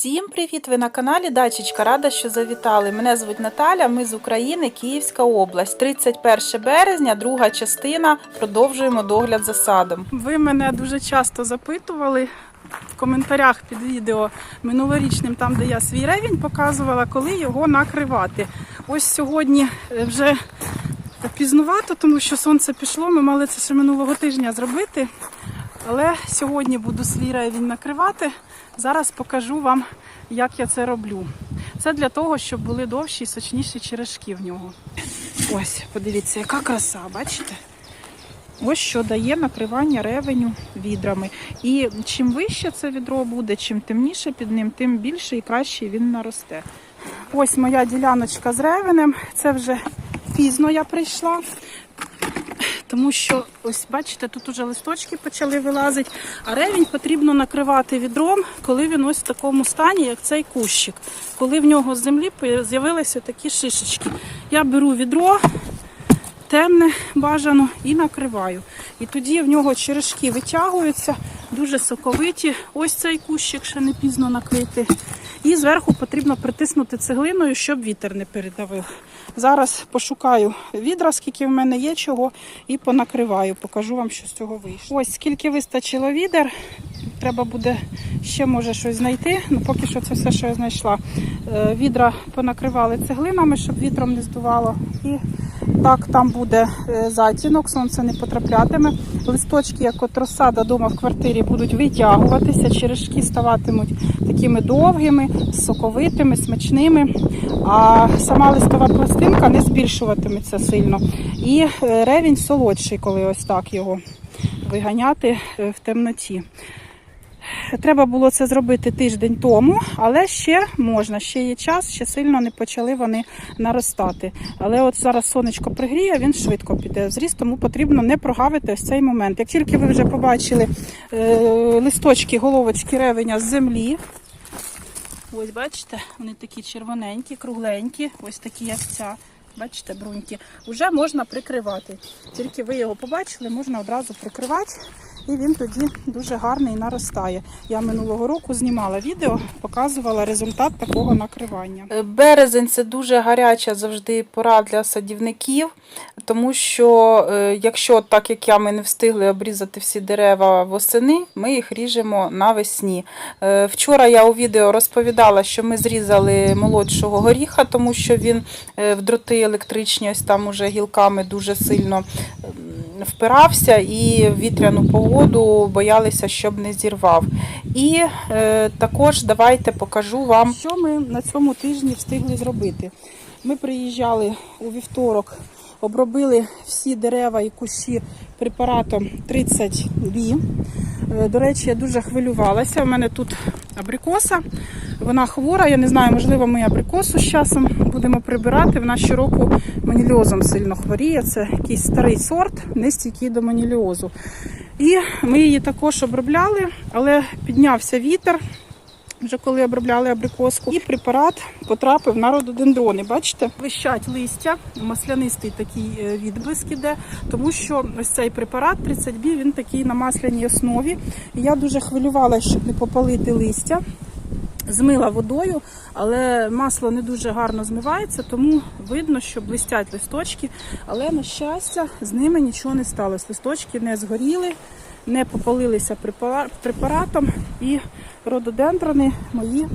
Всім привіт! Ви на каналі Дачечка. Рада, що завітали. Мене звуть Наталя. Ми з України, Київська область. 31 березня, друга частина. Продовжуємо догляд за садом. Ви мене дуже часто запитували в коментарях під відео минулорічним, там де я свій ревінь показувала, коли його накривати. Ось сьогодні е, вже пізнувато, тому що сонце пішло. Ми мали це ще минулого тижня зробити. Але сьогодні буду свій ревінь накривати. Зараз покажу вам, як я це роблю. Це для того, щоб були довші і сочніші черешки в нього. Ось, подивіться, яка краса, бачите? Ось що дає накривання ревеню відрами. І чим вище це відро буде, чим темніше під ним, тим більше і краще він наросте. Ось моя діляночка з ревенем. Це вже пізно я прийшла. Тому що, ось бачите, тут уже листочки почали вилазити, а ревінь потрібно накривати відром, коли він ось в такому стані, як цей кущик. Коли в нього з землі з'явилися такі шишечки. Я беру відро, темне бажано і накриваю. І тоді в нього черешки витягуються, дуже соковиті. Ось цей кущик ще не пізно накрити. І зверху потрібно притиснути цеглиною, щоб вітер не передавив. Зараз пошукаю відра, скільки в мене є чого, і понакриваю. Покажу вам, що з цього вийшло. Ось скільки вистачило відер. Треба буде ще може щось знайти. Ну поки що це все, що я знайшла. Е, Відра понакривали цеглинами, щоб вітром не здувало. І так там буде е, затінок, сонце не потраплятиме. Листочки, як от розсада вдома в квартирі, будуть витягуватися, черешки ставатимуть такими довгими, соковитими, смачними. А сама листова пластинка не збільшуватиметься сильно. І е, ревінь солодший, коли ось так його виганяти в темноті. Треба було це зробити тиждень тому, але ще можна, ще є час, ще сильно не почали вони наростати. Але от зараз сонечко пригріє, він швидко піде зріст, тому потрібно не прогавити ось цей момент. Як тільки ви вже побачили е, листочки, головочки ревеня з землі, ось бачите, вони такі червоненькі, кругленькі, ось такі, як ця. Бачите, бруньки, вже можна прикривати. Тільки ви його побачили, можна одразу прикривати, і він тоді дуже гарний наростає. Я минулого року знімала відео, показувала результат такого накривання. Е, Березень це дуже гаряча завжди пора для садівників, тому що е, якщо так як я ми не встигли обрізати всі дерева восени, ми їх ріжемо навесні. Е, Вчора я у відео розповідала, що ми зрізали молодшого горіха, тому що він в дроти електричні, ось там уже гілками дуже сильно м, впирався і в вітряну погоду боялися, щоб не зірвав. І е, також давайте покажу вам, що ми на цьому тижні встигли зробити. Ми приїжджали у вівторок, обробили всі дерева і кущі препаратом 30 бі. Е, До речі, я дуже хвилювалася. У мене тут абрикоса. Вона хвора. Я не знаю, можливо, ми абрикосу з часом будемо прибирати. Вона щороку маніліозом сильно хворіє. Це якийсь старий сорт, не стійкий до маніліозу. І ми її також обробляли, але піднявся вітер. Вже коли обробляли абрикоску, і препарат потрапив на рододендрони. Бачите, вищать листя, маслянистий такий е, відблиск іде, тому що ось цей препарат 30 бі він такий на масляній основі. Я дуже хвилювалася, щоб не попалити листя. Змила водою, але масло не дуже гарно змивається, тому видно, що блистять листочки. Але, на щастя, з ними нічого не сталося. Листочки не згоріли, не попалилися препаратом, і рододендрони мої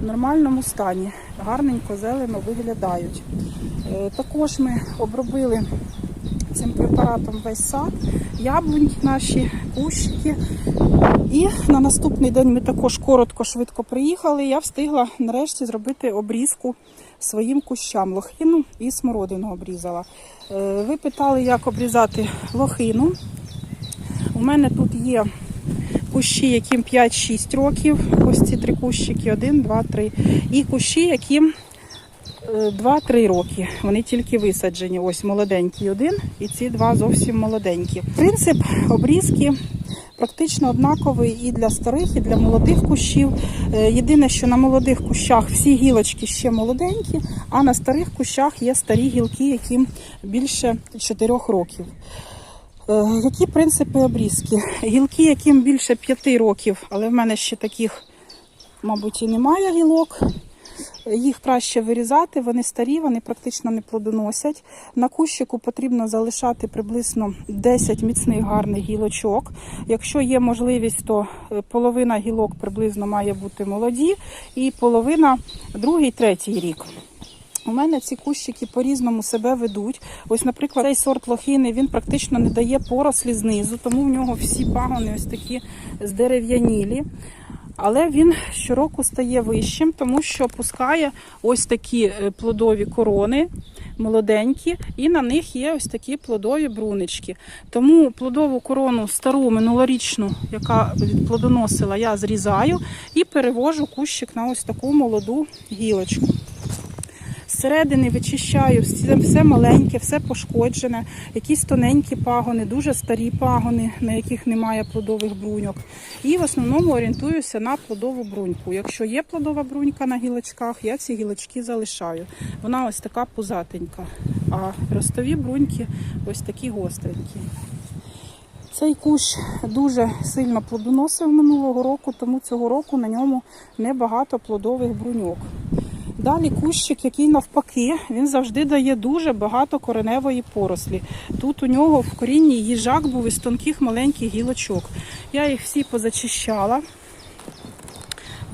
в нормальному стані, гарненько зелено виглядають. Е, Також ми обробили цим препаратом весь сад, яблунь наші, кущики. І на наступний день ми також коротко, швидко приїхали. Я встигла нарешті зробити обрізку своїм кущам. Лохину і смородину обрізала. Е, Ви питали, як обрізати лохину. У мене тут є кущі, яким 5-6 років. Ось ці три кущики, 1, 2, 3. І кущі, яким е, 2-3 роки. Вони тільки висаджені. Ось молоденький один, і ці два зовсім молоденькі. Принцип обрізки практично однаковий і для старих, і для молодих кущів. Е, Єдине, що на молодих кущах всі гілочки ще молоденькі, а на старих кущах є старі гілки, яким більше 4 років. Е, Які принципи обрізки? Гілки, яким більше 5 років, але в мене ще таких мабуть, і немає гілок. Їх краще вирізати, вони старі, вони практично не плодоносять. На кущику потрібно залишати приблизно 10 міцних гарних гілочок. Якщо є можливість, то е, половина гілок приблизно має бути молоді, і половина другий, третій рік. У мене ці кущики по-різному себе ведуть. Ось, наприклад, цей сорт лохини він практично не дає порослі знизу, тому в нього всі пагони ось такі здерев'янілі. Але він щороку стає вищим, тому що пускає ось такі е, плодові корони, молоденькі, і на них є ось такі плодові брунички. Тому плодову корону стару минулорічну, яка плодоносила, я зрізаю і перевожу кущик на ось таку молоду гілочку. Зсередини вичищаю все, маленьке, все пошкоджене, якісь тоненькі пагони, дуже старі пагони, на яких немає плодових бруньок. І в основному орієнтуюся на плодову бруньку. Якщо є плодова брунька на гілочках, я ці гілочки залишаю. Вона ось така пузатенька, а ростові бруньки ось такі гостренькі. Цей кущ дуже сильно плодоносив минулого року, тому цього року на ньому небагато плодових бруньок. Далі кущик, який навпаки, він завжди дає дуже багато кореневої порослі. Тут у нього в корінні їжак був із тонких маленьких гілочок. Я їх всі позачищала.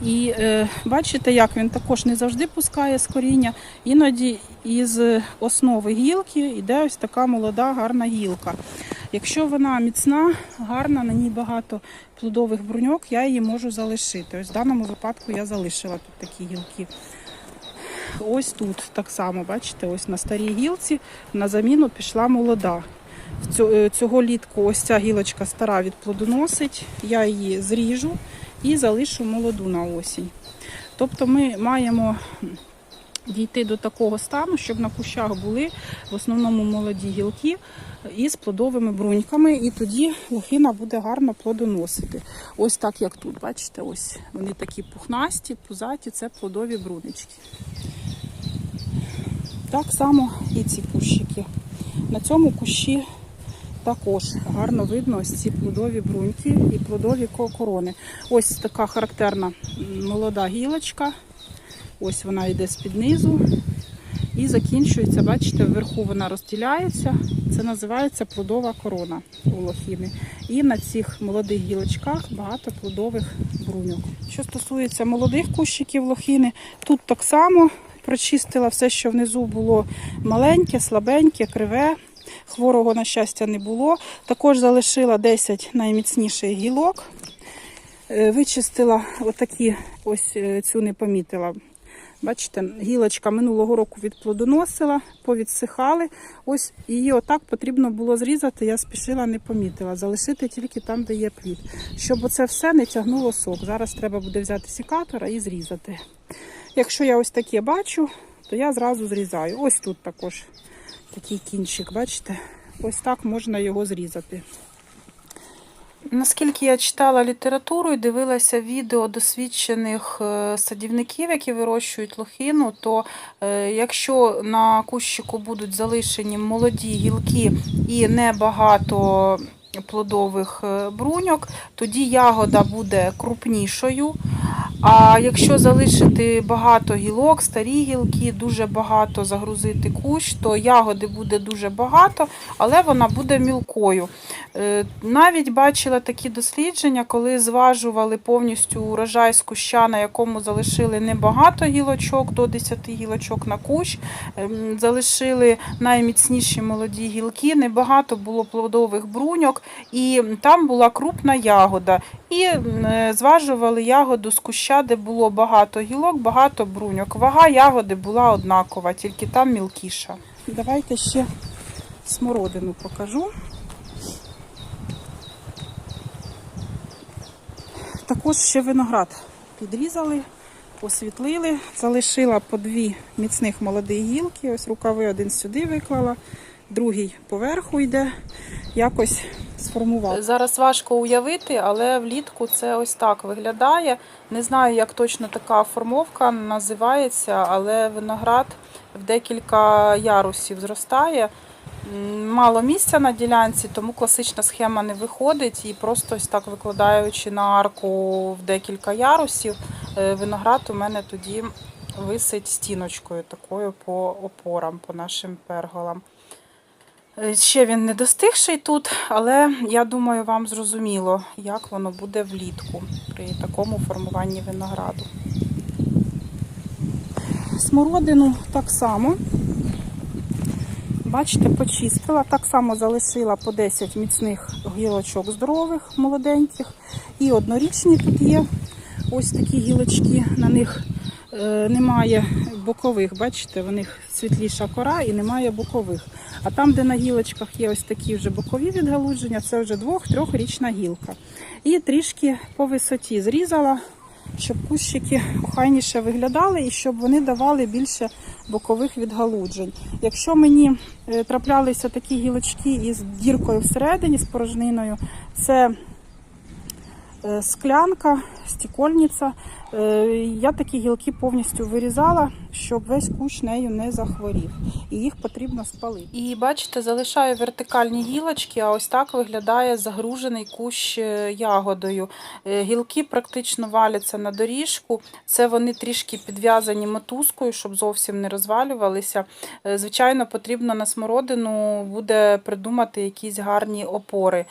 І е, бачите, як він також не завжди пускає з коріння. Іноді із основи гілки йде ось така молода гарна гілка. Якщо вона міцна, гарна, на ній багато плодових бруньок, я її можу залишити. Ось в даному випадку я залишила тут такі гілки. Ось тут так само, бачите, ось на старій гілці на заміну пішла молода. Е, Цього літку ось ця гілочка стара відплодоносить, я її зріжу і залишу молоду на осінь. Тобто ми маємо дійти до такого стану, щоб на кущах були в основному молоді гілки із плодовими бруньками, і тоді лохина буде гарно плодоносити. Ось так, як тут, бачите, ось вони такі пухнасті, пузаті, це плодові брунички. Так само і ці кущики. На цьому кущі також гарно видно ось ці плодові бруньки і плодові корони. Ось така характерна молода гілочка. Ось вона йде з-під низу і закінчується, бачите, вверху вона розділяється. Це називається плодова корона у лохіни. І на цих молодих гілочках багато плодових бруньок. Що стосується молодих кущиків лохіни, тут так само прочистила все, що внизу було маленьке, слабеньке, криве. Хворого, на щастя, не було. Також залишила 10 найміцніших гілок. Е, Вичистила отакі, ось е, цю не помітила. Бачите, гілочка минулого року відплодоносила, повідсихали. Ось її отак потрібно було зрізати. Я спішила, не помітила. Залишити тільки там, де є плід. Щоб оце все не тягнуло сок. Зараз треба буде взяти сікатора і зрізати. Якщо я ось таке бачу, то я зразу зрізаю. Ось тут також такий кінчик, бачите? Ось так можна його зрізати. Наскільки я читала літературу і дивилася відео досвідчених е, садівників, які вирощують лохину, то е, якщо на кущику будуть залишені молоді гілки і небагато плодових е, бруньок, тоді ягода буде крупнішою. А якщо залишити багато гілок, старі гілки, дуже багато загрузити кущ, то ягоди буде дуже багато, але вона буде мілкою. Е, Навіть бачила такі дослідження, коли зважували повністю урожай з куща, на якому залишили небагато гілочок, до 10 гілочок на кущ, ем, залишили найміцніші молоді гілки, небагато було плодових бруньок, і там була крупна ягода. І е, зважували ягоду з куща, де було багато гілок, багато бруньок. Вага ягоди була однакова, тільки там мілкіша. Давайте ще смородину покажу. Також ще виноград підрізали, освітлили, залишила по дві міцних молодих гілки. Ось рукави один сюди виклала, другий поверху йде. Якось сформував. Зараз важко уявити, але влітку це ось так виглядає. Не знаю, як точно така формовка називається, але виноград в декілька ярусів зростає. Мало місця на ділянці, тому класична схема не виходить. І просто ось так викладаючи на арку в декілька ярусів, е, виноград у мене тоді висить стіночкою такою по опорам, по нашим перголам. Е, Ще він не достигший тут, але я думаю, вам зрозуміло, як воно буде влітку при такому формуванні винограду. Смородину так само. Бачите, почистила, так само залишила по 10 міцних гілочок здорових, молоденьких. І однорічні тут є ось такі гілочки, на них немає бокових, бачите, в них світліша кора і немає бокових. А там, де на гілочках є ось такі вже бокові відгалудження, це вже двох-трьохрічна гілка. І трішки по висоті зрізала, щоб кущики охайніше виглядали і щоб вони давали більше бокових відгалуджень. Якщо мені е, траплялися такі гілочки із діркою всередині, з порожниною, це е, склянка, стікольниця. Е, Я такі гілки повністю вирізала, щоб весь кущ нею не захворів. І їх потрібно спалити. І бачите, залишаю вертикальні гілочки, а ось так виглядає загружений кущ е, ягодою. Е, Гілки практично валяться на доріжку. Це вони трішки підв'язані мотузкою, щоб зовсім не розвалювалися. Е, Звичайно, потрібно на смородину буде придумати якісь гарні опори.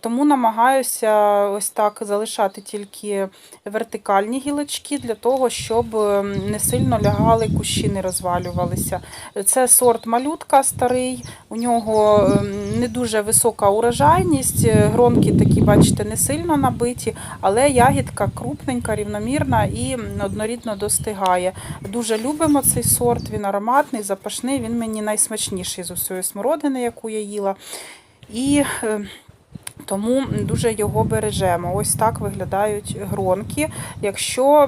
Тому намагаюся ось так залишати тільки вертикальні гілочки для того, щоб ем, не сильно лягали кущі, не розвалювалися. Це сорт малютка старий, у нього ем, не дуже висока урожайність, гронки такі, бачите, не сильно набиті, але ягідка крупненька, рівномірна і однорідно достигає. Дуже любимо цей сорт, він ароматний, запашний, він мені найсмачніший з усієї смородини, яку я їла. І е, тому дуже його бережемо. Ось так виглядають гронки. Якщо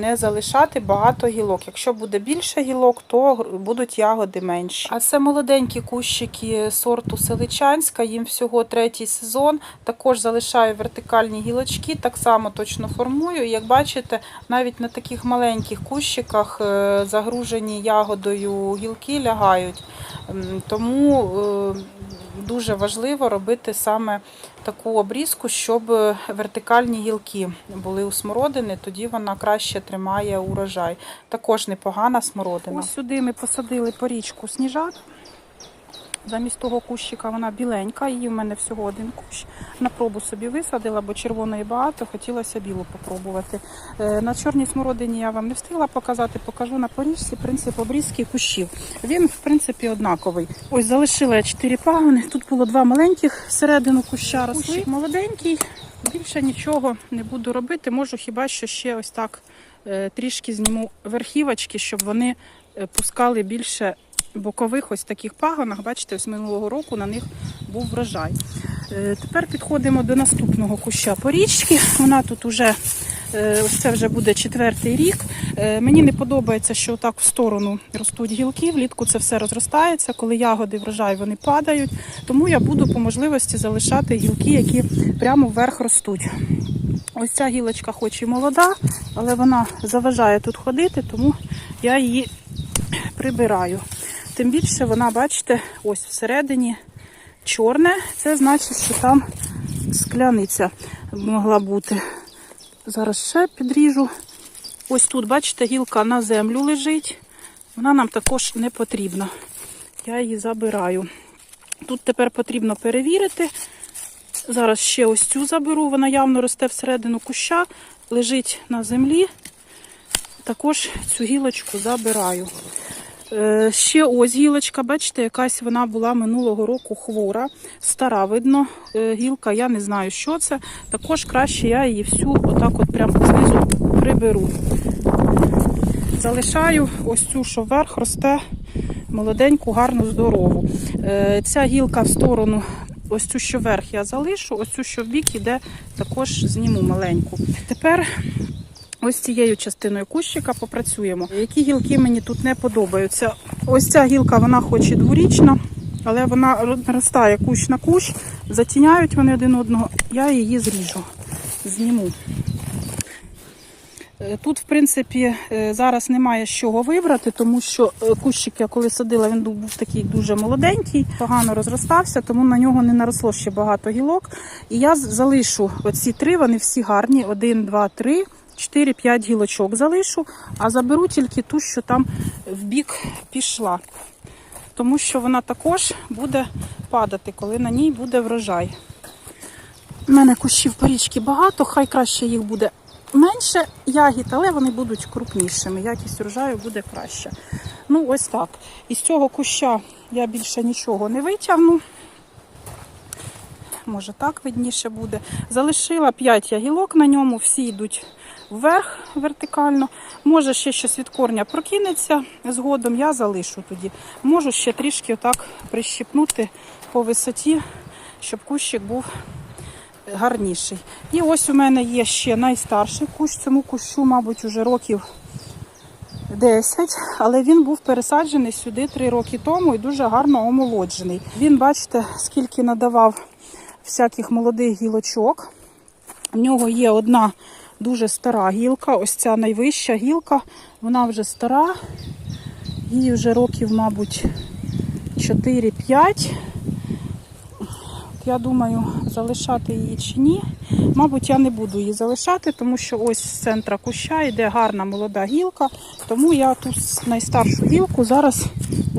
не залишати багато гілок. Якщо буде більше гілок, то будуть ягоди менші. А це молоденькі кущики сорту селичанська, їм всього третій сезон. Також залишаю вертикальні гілочки, так само точно формую. Як бачите, навіть на таких маленьких кущиках е, загружені ягодою гілки лягають. Тому е, дуже важливо робити саме таку обрізку, щоб вертикальні гілки були у смородини, тоді вона краще тримає урожай. Також непогана смородина. Ось сюди ми посадили порічку сніжак. Замість того кущика вона біленька, її в мене всього один кущ. На пробу собі висадила, бо червоної багато, хотілося білу попробувати. Е, На чорній смородині я вам не встигла показати, покажу на поріжці принцип обрізки кущів. Він, в принципі, однаковий. Ось залишила я чотири пагони. Тут було два маленьких всередину куща росли. Кущик молоденький, більше нічого не буду робити. Можу хіба що ще ось так е, трішки зніму верхівочки, щоб вони е, пускали більше бокових ось таких пагонах. Бачите, ось минулого року на них був врожай. Е, Тепер підходимо до наступного куща порічки. Вона тут уже е, ось це вже буде четвертий рік. Е, Мені не подобається, що так в сторону ростуть гілки. Влітку це все розростається. Коли ягоди врожай, вони падають. Тому я буду по можливості залишати гілки, які прямо вверх ростуть. Ось ця гілочка, хоч і молода, але вона заважає тут ходити, тому я її прибираю. Тим більше вона, бачите, ось всередині чорне. Це значить, що там скляниця могла бути. Зараз ще підріжу. Ось тут, бачите, гілка на землю лежить. Вона нам також не потрібна. Я її забираю. Тут тепер потрібно перевірити. Зараз ще ось цю заберу, вона явно росте всередину куща, лежить на землі. Також цю гілочку забираю. Е, Ще ось гілочка, бачите, якась вона була минулого року хвора, стара, видно, е, гілка, я не знаю, що це. Також краще я її всю отак от прямо знизу приберу. Залишаю ось цю, що вверх росте молоденьку, гарну, здорову. Е, Ця гілка в сторону, ось цю, що вверх я залишу, ось цю, що в бік іде, також зніму маленьку. Тепер ось цією частиною кущика попрацюємо. Які гілки мені тут не подобаються. Ось ця гілка, вона хоч і дворічна, але вона наростає кущ на кущ, затіняють вони один одного. Я її зріжу, зніму. Е, Тут, в принципі, е, зараз немає з чого вибрати, тому що е, кущик, я коли садила, він був такий дуже молоденький, погано розростався, тому на нього не наросло ще багато гілок. І я залишу оці три, вони всі гарні: один, два, три. 4-5 гілочок залишу, а заберу тільки ту, що там в бік пішла. Тому що вона також буде падати, коли на ній буде врожай. У мене кущів порічки багато, хай краще їх буде менше ягід, але вони будуть крупнішими. Якість врожаю буде краще. Ну, ось так. Із цього куща я більше нічого не витягну. Може так видніше буде. Залишила 5 ягілок на ньому, всі йдуть вверх вертикально. Може ще щось від корня прокинеться згодом, я залишу тоді. Можу ще трішки отак прищипнути по висоті, щоб кущик був гарніший. І ось у мене є ще найстарший кущ. Цьому кущу, мабуть, уже років 10, але він був пересаджений сюди 3 роки тому і дуже гарно омолоджений. Він, бачите, скільки надавав всяких молодих гілочок. У нього є одна дуже стара гілка, ось ця найвища гілка, вона вже стара, їй вже років, мабуть, 4-5. Я думаю, залишати її чи ні. Мабуть, я не буду її залишати, тому що ось з центра куща йде гарна молода гілка, тому я ту найстаршу гілку зараз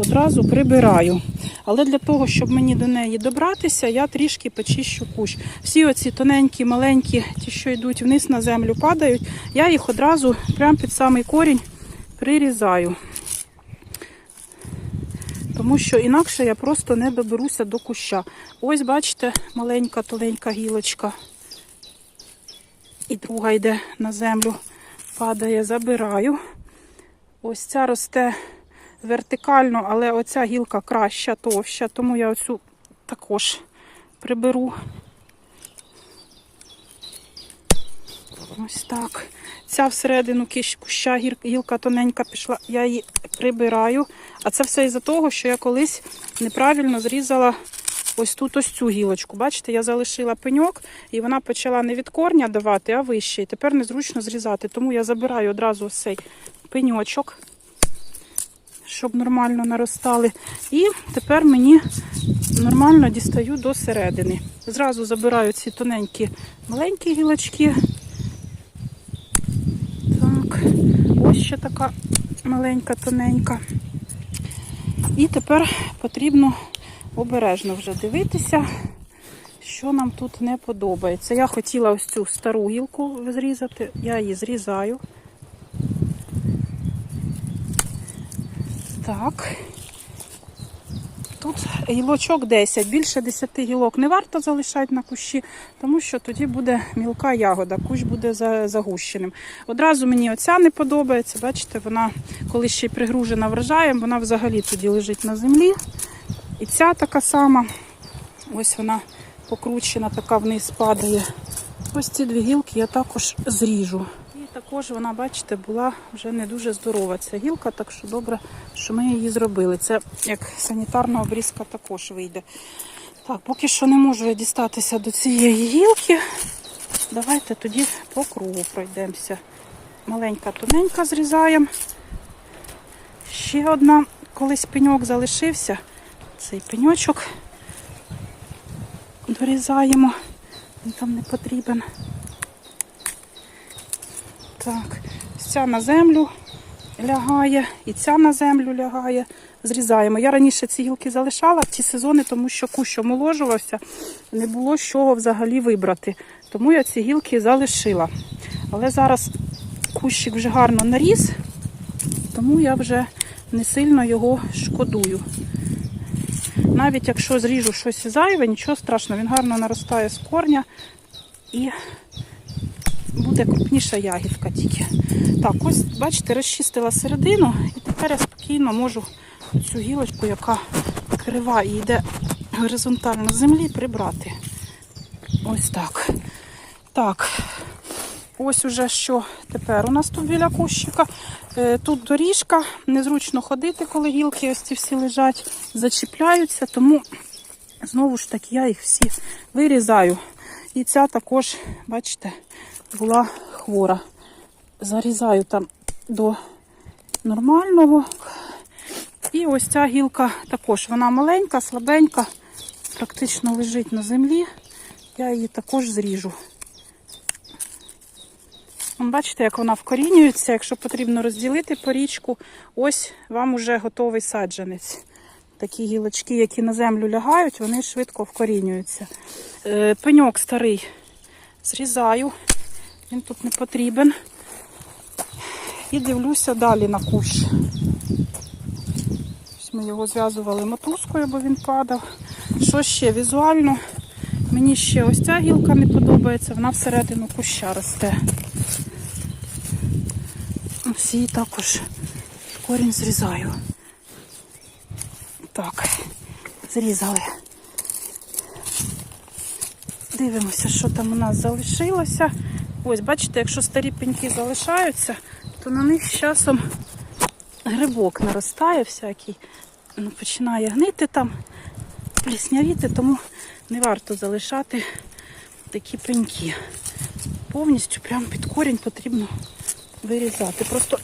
одразу прибираю. Але для того, щоб мені до неї добратися, я трішки почищу кущ. Всі оці тоненькі, маленькі, ті, що йдуть вниз на землю, падають, я їх одразу прямо під самий корінь прирізаю. Тому що інакше я просто не доберуся до куща. Ось, бачите, маленька толенька гілочка. І друга йде на землю, падає, забираю. Ось ця росте вертикально, але оця гілка краща, товща, тому я оцю також приберу. Ось так. Ця всередину куща гілка тоненька пішла, я її прибираю. А це все із-за того, що я колись неправильно зрізала ось тут ось цю гілочку. Бачите, я залишила пеньок, і вона почала не від корня давати, а вище. І тепер незручно зрізати. Тому я забираю одразу ось цей пеньочок, щоб нормально наростали. І тепер мені нормально дістаю до середини. Зразу забираю ці тоненькі маленькі гілочки. Так, ось ще така маленька, тоненька. І тепер потрібно обережно вже дивитися, що нам тут не подобається. Я хотіла ось цю стару гілку зрізати, я її зрізаю. Так. Тут гілочок 10, більше 10 гілок не варто залишати на кущі, тому що тоді буде мілка ягода, кущ буде загущеним. Одразу мені оця не подобається. Бачите, вона, коли ще й пригружена врожаєм, вона взагалі тоді лежить на землі. І ця така сама, ось вона покручена, така вниз падає. Ось ці дві гілки я також зріжу. Також вона, бачите, була вже не дуже здорова ця гілка, так що добре, що ми її зробили. Це як санітарна обрізка також вийде. Так, поки що не можу я дістатися до цієї гілки. Давайте тоді по кругу пройдемося. Маленька, тоненька зрізаємо. Ще одна, колись пеньок залишився. Цей пеньочок дорізаємо. Він там не потрібен. Так, ця на землю лягає, і ця на землю лягає. Зрізаємо. Я раніше ці гілки залишала в ці сезони, тому що кущ омоложувався, не було з чого взагалі вибрати. Тому я ці гілки залишила. Але зараз кущик вже гарно наріс, тому я вже не сильно його шкодую. Навіть якщо зріжу щось зайве, нічого страшного, він гарно наростає з корня і буде крупніша ягідка тільки. Так, ось, бачите, розчистила середину, і тепер я спокійно можу цю гілочку, яка крива і йде горизонтально з землі, прибрати. Ось так. Так, ось уже що тепер у нас тут біля кущика. Е, Тут доріжка, незручно ходити, коли гілки ось ці всі лежать, зачіпляються, тому знову ж таки я їх всі вирізаю. І ця також, бачите, була хвора. Зарізаю там до нормального. І ось ця гілка також, вона маленька, слабенька, практично лежить на землі. Я її також зріжу. Бачите, як вона вкорінюється. Якщо потрібно розділити порічку, ось вам уже готовий саджанець. Такі гілочки, які на землю лягають, вони швидко вкорінюються. Е, Пеньок старий зрізаю, він тут не потрібен. І дивлюся далі на кущ. Ми його зв'язували мотузкою, бо він падав. Що ще візуально? Мені ще ось ця гілка не подобається, вона всередину куща росте. Її також корінь зрізаю. Так, зрізали. Дивимося, що там у нас залишилося. Ось, бачите, якщо старі пеньки залишаються, то на них з часом грибок наростає всякий. Ну, починає гнити там, пліснявіти, тому не варто залишати такі пеньки. Повністю прямо під корінь потрібно вирізати. Просто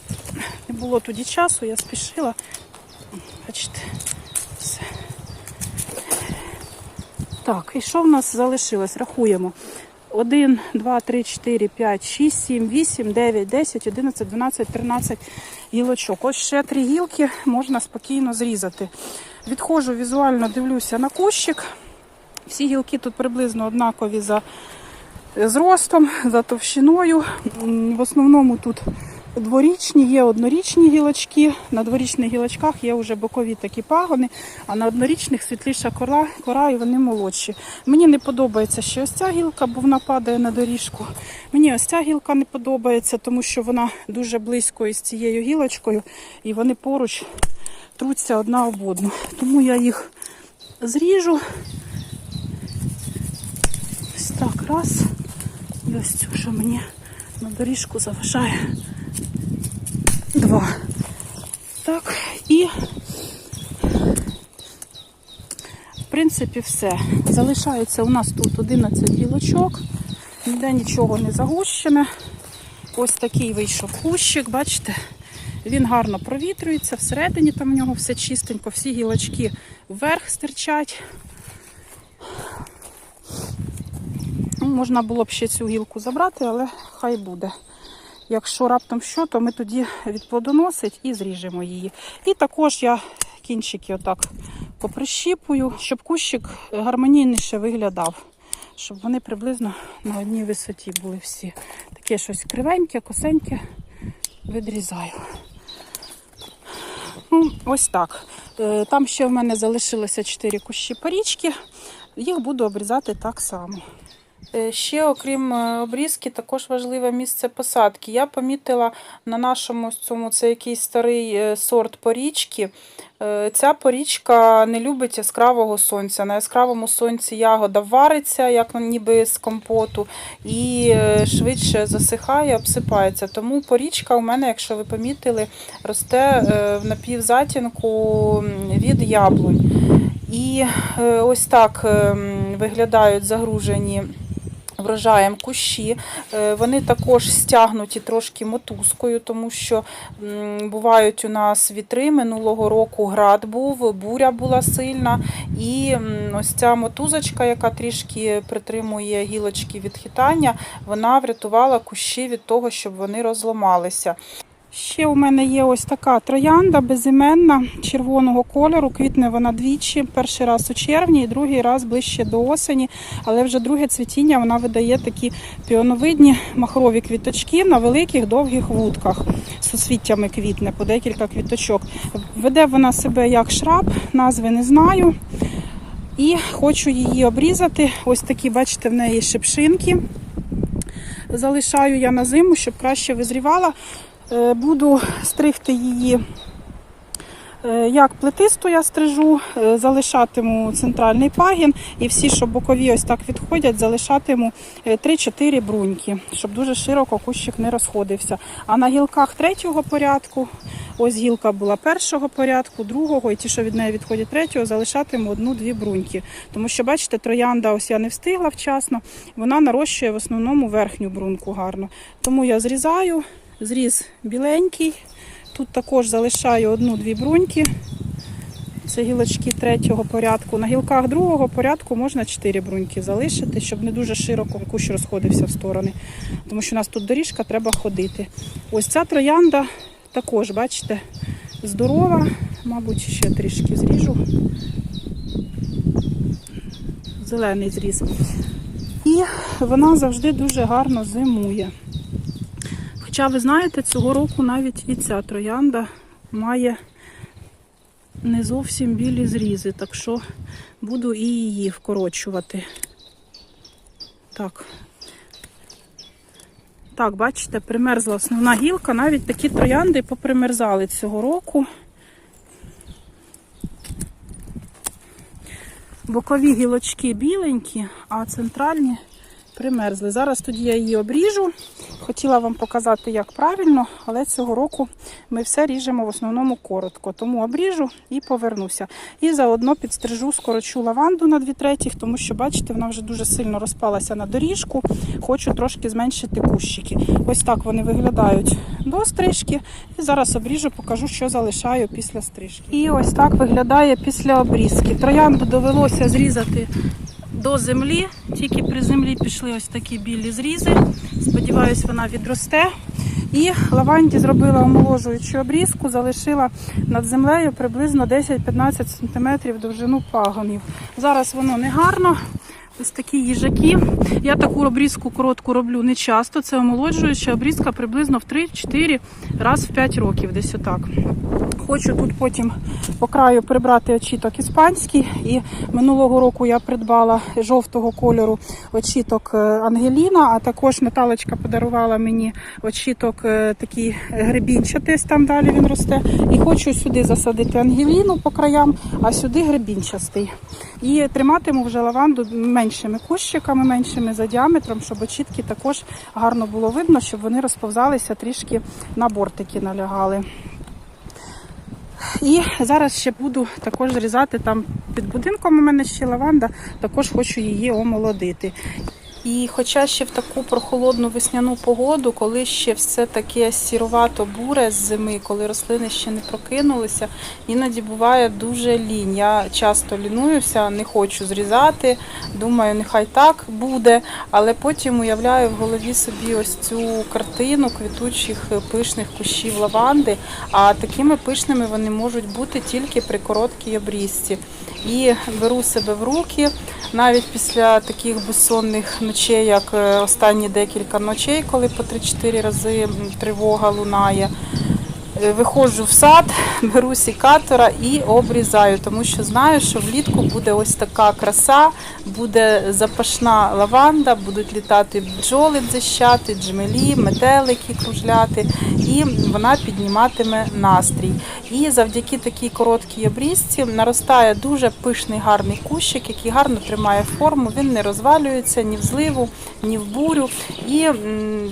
не було тоді часу, я спішила. Бачите, все. Так, і що в нас залишилось? Рахуємо. 1, 2, 3, 4, 5, 6, 7, 8, 9, 10, 11, 12, 13 гілочок. Ось ще три гілки можна спокійно зрізати. Відходжу візуально, дивлюся на кущик. Всі гілки тут приблизно однакові за зростом, за товщиною. В основному тут дворічні, є однорічні гілочки. На дворічних гілочках є вже бокові такі пагони, а на однорічних світліша кора, кора і вони молодші. Мені не подобається ще ось ця гілка, бо вона падає на доріжку. Мені ось ця гілка не подобається, тому що вона дуже близько із цією гілочкою, і вони поруч труться одна об одну. Тому я їх зріжу. Ось так, раз. І ось цю, що мені на доріжку заважає. Два. Так, і в принципі все. Залишається у нас тут 11 гілочок, ніде нічого не загущене. Ось такий вийшов кущик, бачите? Він гарно провітрюється, всередині там у нього все чистенько, всі гілочки вверх стирчать. Ну, Можна було б ще цю гілку забрати, але хай буде. Якщо раптом що, то ми тоді відплодоносить і зріжемо її. І також я кінчики отак поприщіпую, щоб кущик гармонійніше виглядав, щоб вони приблизно на одній висоті були всі. Таке щось кривеньке, косеньке відрізаю. Ну, ось так. Е, Там ще в мене залишилося 4 кущі порічки. Їх буду обрізати так само. Е, Ще, окрім е, обрізки, також важливе місце посадки. Я помітила на нашому цьому це якийсь старий е, сорт порічки. Ця порічка не любить яскравого сонця. На яскравому сонці ягода вариться, як ніби з компоту, і швидше засихає, обсипається. Тому порічка у мене, якщо ви помітили, росте в напівзатінку від яблунь. І ось так е, виглядають загружені врожаєм кущі. Е, Вони також стягнуті трошки мотузкою, тому що бувають у нас вітри. Минулого року град був, буря була сильна. І ось ця мотузочка, яка трішки притримує гілочки від хитання, вона врятувала кущі від того, щоб вони розламалися. Ще у мене є ось така троянда безіменна червоного кольору. Квітне вона двічі. Перший раз у червні і другий раз ближче до осені. Але вже друге цвітіння вона видає такі піоновидні махрові квіточки на великих довгих вудках. Суцвіттями квітне по декілька квіточок. Веде вона себе як шраб, назви не знаю. І хочу її обрізати. Ось такі, бачите, в неї шипшинки. Залишаю я на зиму, щоб краще визрівала. Е, Буду стригти її е, як плетисту я стрижу, е, залишатиму центральний пагін і всі, що бокові ось так відходять, залишатиму е, 3-4 бруньки, щоб дуже широко кущик не розходився. А на гілках третього порядку, ось гілка була першого порядку, другого, і ті, що від неї відходять третього, залишатиму одну-дві бруньки. Тому що, бачите, троянда ось я не встигла вчасно, вона нарощує в основному верхню брунку гарно. Тому я зрізаю. Зріз біленький. Тут також залишаю одну-дві бруньки. Це гілочки третього порядку. На гілках другого порядку можна 4 бруньки залишити, щоб не дуже широко кущ розходився в сторони. Тому що у нас тут доріжка, треба ходити. Ось ця троянда також, бачите, здорова. Мабуть, ще трішки зріжу. Зелений зріз. І вона завжди дуже гарно зимує. Хоча, ви знаєте, цього року навіть і ця троянда має не зовсім білі зрізи, так що буду і її вкорочувати. Так. Так, бачите, примерзла основна гілка. Навіть такі троянди попримерзали цього року. Бокові гілочки біленькі, а центральні примерзли. Зараз тоді я її обріжу. Хотіла вам показати, як правильно, але цього року ми все ріжемо в основному коротко. Тому обріжу і повернуся. І заодно підстрижу, скорочу лаванду на 2 третіх, тому що, бачите, вона вже дуже сильно розпалася на доріжку. Хочу трошки зменшити кущики. Ось так вони виглядають до стрижки. І зараз обріжу, покажу, що залишаю після стрижки. І ось так виглядає після обрізки. Троянду довелося зрізати до землі. Тільки при землі пішли ось такі білі зрізи. Сподіваюсь, вона відросте. І лаванді зробила омоложуючу обрізку, залишила над землею приблизно 10-15 см довжину пагонів. Зараз воно не гарно. Ось такі їжаки. Я таку обрізку коротку роблю не часто. Це омолоджуюча обрізка приблизно в 3-4 раз в 5 років, десь отак. Хочу тут потім по краю прибрати очіток іспанський. І минулого року я придбала жовтого кольору очіток е, Ангеліна, а також Наталочка подарувала мені очіток е, такий гребінчатий, там далі він росте. І хочу сюди засадити Ангеліну по краям, а сюди гребінчастий. І триматиму вже лаванду меншими кущиками, меншими за діаметром, щоб очітки також гарно було видно, щоб вони розповзалися трішки на бортики налягали. І зараз ще буду також зрізати там під будинком. У мене ще лаванда, також хочу її омолодити. І хоча ще в таку прохолодну весняну погоду, коли ще все таке сірувато буре з зими, коли рослини ще не прокинулися, іноді буває дуже лінь. Я часто лінуюся, не хочу зрізати. Думаю, нехай так буде, але потім уявляю в голові собі ось цю картину квітучих пишних кущів лаванди. А такими пишними вони можуть бути тільки при короткій обрізці. І беру себе в руки навіть після таких безсонних ночей, як е, останні декілька ночей, коли по 3-4 рази тривога лунає. Е, Виходжу в сад, беру сікатора і обрізаю, тому що знаю, що влітку буде ось така краса, буде запашна лаванда, будуть літати бджоли дзищати, джмелі, метелики кружляти, і вона підніматиме настрій. І завдяки такій короткій обрізці наростає дуже пишний гарний кущик, який гарно тримає форму. Він не розвалюється ні в зливу, ні в бурю. І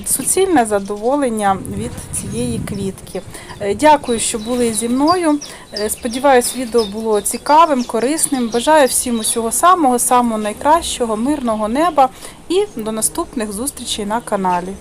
суцільне задоволення від цієї квітки. Е, Дякую, що були зі мною. Е, Сподіваюсь, відео було цікавим, корисним. Бажаю всім усього самого, самого найкращого, мирного неба і до наступних зустрічей на каналі.